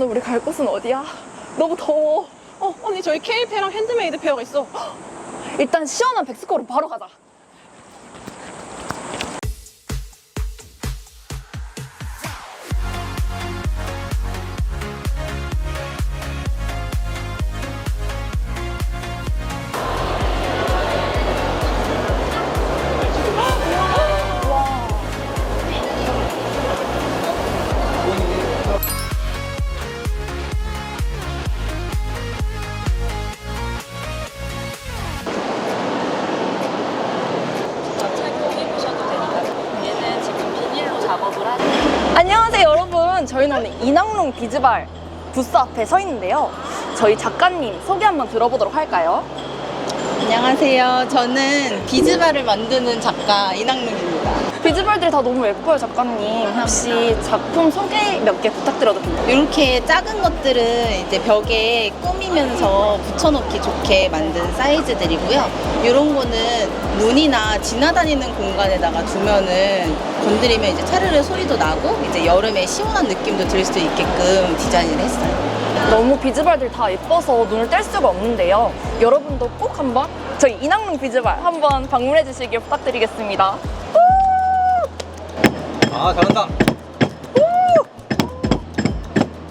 오늘 우리 갈 곳은 어디야? 너무 더워. 어, 언니 저희 케이페랑 핸드메이드 페어가 있어. 일단 시원한 백스코로 바로 가자. 안녕하세요 여러분 저희는 오늘 인왕롱 비즈발 부스 앞에 서 있는데요 저희 작가님 소개 한번 들어보도록 할까요? 안녕하세요. 저는 비즈바를 만드는 작가 이낙룡입니다. 비즈발들이 다 너무 예뻐요 작가님 혹시 작품 소개 몇 개 부탁드려도 될까요? 이렇게 작은 것들은 이제 벽에 꾸미면서 붙여놓기 좋게 만든 사이즈들이고요. 이런 거는 문이나 지나다니는 공간에다가 두면은 건드리면 이제 차르르 소리도 나고 이제 여름에 시원한 느낌도 들 수 있게끔 디자인을 했어요. 너무 비즈발들 다 예뻐서 눈을 뗄 수가 없는데요 여러분도 꼭 한번 저희 인왕롱 비즈발 한번 방문해 주시길 부탁드리겠습니다 아 잘한다.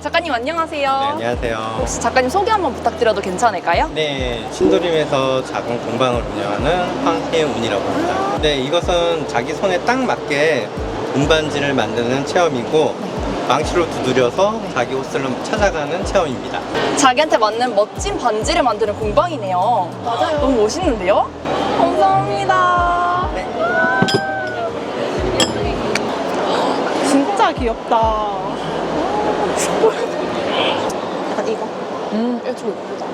작가님 안녕하세요 네, 안녕하세요. 혹시 작가님 소개 한번 부탁드려도 괜찮을까요? 네, 신도림에서 작은 공방을 운영하는 황혜운이라고 합니다. 네, 이것은 자기 손에 딱 맞게 운반지를 만드는 체험이고 망치로 두드려서 자기 옷을 찾아가는 체험입니다. 자기한테 맞는 멋진 반지를 만드는 공방이네요. 맞아요. 너무 멋있는데요? 감사합니다. 진짜 귀엽다. 약간 이거. 음, 이거 좀 예쁘다.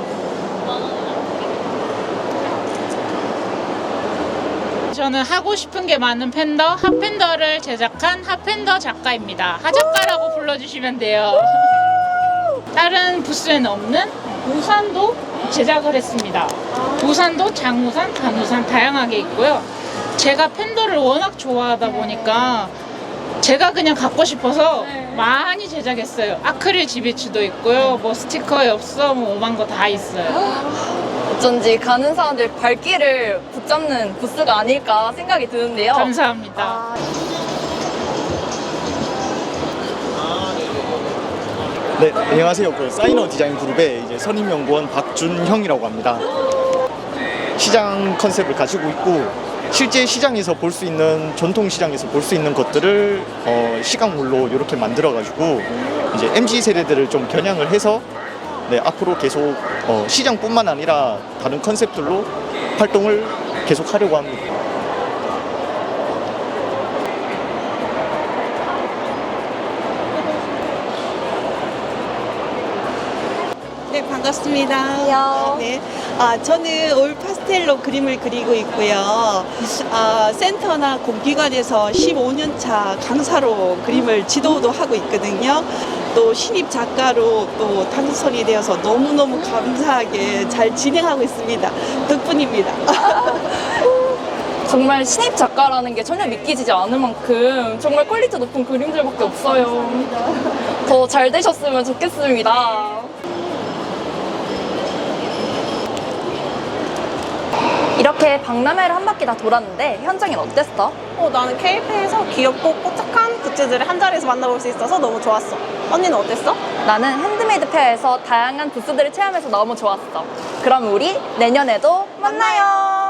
저는 하고 싶은 게 많은 팬더 핫팬더를 제작한 핫팬더 작가입니다. 하작가라고 불러주시면 돼요. 다른 부스에는 없는 우산도 제작을 했습니다. 우산도 장우산, 간우산 다양하게 있고요. 제가 팬더를 워낙 좋아하다 보니까 제가 그냥 갖고 싶어서 많이 제작했어요. 아크릴 지비츠도 있고요. 뭐 스티커 엽서 뭐 오만 거 다 있어요. 어쩐지 가는 사람들 발길을 붙잡는 부스가 아닐까 생각이 드는데요. 감사합니다. 아, 네, 안녕하세요. 그 사이너 디자인 그룹의 이제 선임 연구원 박준형이라고 합니다. 시장 컨셉을 가지고 있고 실제 시장에서 볼 수 있는 전통 시장에서 볼 수 있는 것들을 어, 시각물로 이렇게 만들어 가지고 이제 MZ 세대들을 좀 겨냥을 해서 네, 앞으로 계속 어, 시장뿐만 아니라 다른 컨셉들로 활동을 계속 하려고 합니다. 네, 반갑습니다. 안녕. 네. 아, 저는 올 파스텔로 그림을 그리고 있고요. 아, 센터나 공기관에서 15년 차 강사로 그림을 지도도 하고 있거든요. 또 신입 작가로 또 당선이 되어서 너무너무 감사하게 잘 진행하고 있습니다. 덕분입니다. 정말 신입 작가라는 게 전혀 믿기지 않을 만큼 정말 퀄리티 높은 그림들밖에 없어요. 더 잘 되셨으면 좋겠습니다. 이렇게 박람회를 한 바퀴 다 돌았는데 현장엔 어땠어? 어, 나는 케이페에서 귀엽고 뽀짝한 굿즈들을 한 자리에서 만나볼 수 있어서 너무 좋았어. 언니는 어땠어? 나는 핸드메이드 페어에서 다양한 부스들을 체험해서 너무 좋았어. 그럼 우리 내년에도 만나요.